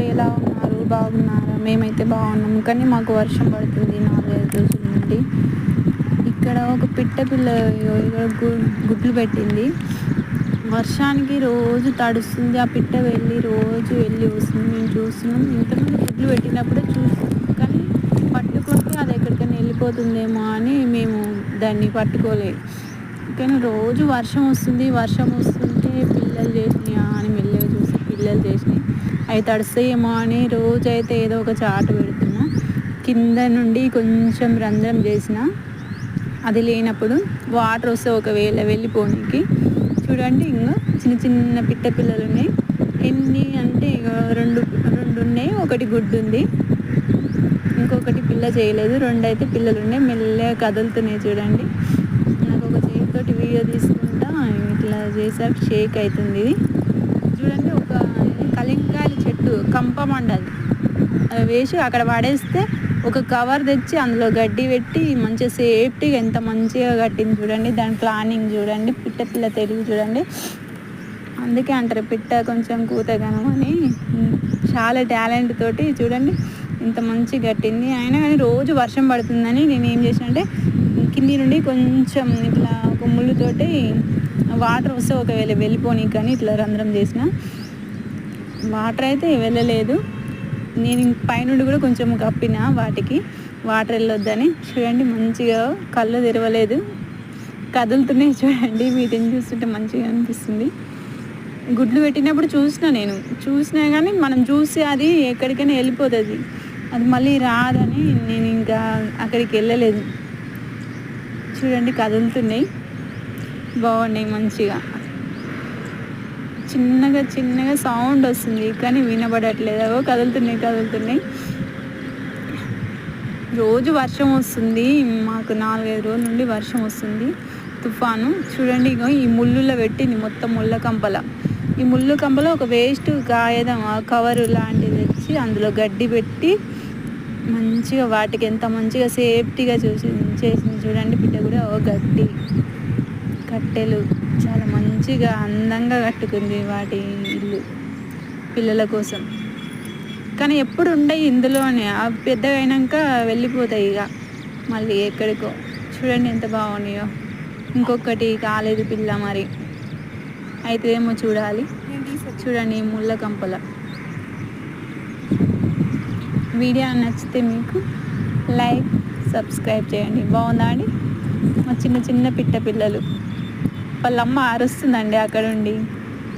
అందరు ఎలా ఉన్నారు? బాగున్నారా? మేమైతే బాగున్నాం. కానీ మాకు వర్షం పడుతుంది నాలుగైదు రోజుల నుండి. ఇక్కడ ఒక పిట్ట పిల్ల గుడ్లు పెట్టింది. వర్షానికి రోజు తడుస్తుంది. ఆ పిట్ట వెళ్ళి రోజు వెళ్ళి వస్తుంది. మేము చూస్తున్నాం. ఇంతకుముందు గుడ్లు పెట్టినప్పుడే చూస్తున్నాం కానీ పట్టుకుంటే అది ఎక్కడికైనా వెళ్ళిపోతుందేమో అని మేము దాన్ని పట్టుకోలేదు. కానీ రోజు వర్షం వస్తుంది. వర్షం వస్తుంటే పిల్లలు చేసినాయా అని మెల్లగా చూసి పిల్లలు చేసినాయి అవి తడుస్తాయేమో అని రోజైతే ఏదో ఒక చాటు పెడుతున్నా. కింద నుండి కొంచెం రంధ్రం చేసిన. అది లేనప్పుడు వాటర్ వస్తే ఒకవేళ వెళ్ళిపోనికి. చూడండి ఇంకా చిన్న చిన్న పిట్ట పిల్లలు ఉన్నాయి. ఎన్ని అంటే ఇక రెండు రెండు ఉన్నాయి. ఒకటి గుడ్డు ఉంది. ఇంకొకటి పిల్ల చేయలేదు. రెండు అయితే పిల్లలు ఉన్నాయి. మెల్లగా కదులుతున్నాయి చూడండి. నాకు ఒక చేతితోటి వీడియో తీసుకుంటా. ఇట్లా చేసాక షేక్ అవుతుంది ఇది. చూడండి ఒక కలింగాలి చెట్టు కంపమండది అది. వేసి అక్కడ పడేస్తే ఒక కవర్ తెచ్చి అందులో గడ్డి పెట్టి మంచిగా సేఫ్టీగా ఎంత మంచిగా కట్టింది చూడండి. దాని ప్లానింగ్ చూడండి. పిట్ట పిల్ల తెలివి చూడండి. అందుకే అంటారు పిట్ట కొంచెం కూతగనం అని. చాలా టాలెంట్ తోటి చూడండి. ఇంత మంచి కట్టింది. అయినా కానీ రోజు వర్షం పడుతుందని నేను ఏం చేసిన అంటే కింది నుండి కొంచెం ఇట్లా ఒక ముళ్ళుతోటి వాటర్ వస్తే ఒకవేళ వెళ్ళిపోనీ కానీ ఇట్లా రంధ్రం చేసిన. వాటర్ అయితే వెళ్ళలేదు. నేను పైనుండి కూడా కొంచెం కప్పిన వాటికి. వాటర్ వెళ్ళొద్దని. చూడండి మంచిగా కళ్ళు తెరవలేదు. కదులుతున్నాయి చూడండి. వీటిని చూస్తుంటే మంచిగా అనిపిస్తుంది. గుడ్లు పెట్టినప్పుడు చూసిన నేను. చూసినా కానీ మనం చూసి అది ఎక్కడికైనా వెళ్ళిపోతుంది. అది మళ్ళీ రాదని నేను ఇంకా అక్కడికి వెళ్ళలేదు. చూడండి కదులుతున్నాయి. బాగున్నాయి మంచిగా. చిన్నగా చిన్నగా సౌండ్ వస్తుంది కానీ వినబడట్లేదు. అవో కదులుతున్నాయి కదులుతున్నాయి. రోజు వర్షం వస్తుంది. మాకు నాలుగైదు రోజుల నుండి వర్షం వస్తుంది. తుఫాను. చూడండి ఇగో ఈ ముళ్ళులో పెట్టింది మొత్తం ముళ్ళ కంపల. ఈ ముళ్ళు కంపలో ఒక వేస్ట్ కాయదం కవరు లాంటిది తెచ్చి అందులో గడ్డి పెట్టి మంచిగా వాటికి ఎంత మంచిగా సేఫ్టీగా చూసి చేసింది చూడండి బిడ్డ కూడా ఓ గడ్డి. కట్టెలు చాలా మంచిగా అందంగా కట్టుకుంది వాటి ఇల్లు పిల్లల కోసం. కానీ ఎప్పుడు ఉండయి ఇందులోనే అవి పెద్దగా అయినాక వెళ్ళిపోతాయి ఇక. మళ్ళీ ఎక్కడికో. చూడండి ఎంత బాగున్నాయో. ఇంకొకటి కాలేదు పిల్ల మరి. అయితే ఏమో చూడాలి. చూడండి ముళ్ళ కంపల. వీడియో నచ్చితే మీకు లైక్ సబ్స్క్రైబ్ చేయండి. బాగుందా అండి? మా చిన్న చిన్న పిట్ట పిల్లలు. వాళ్ళ అమ్మ అరుస్తుందండి అక్కడ ఉండి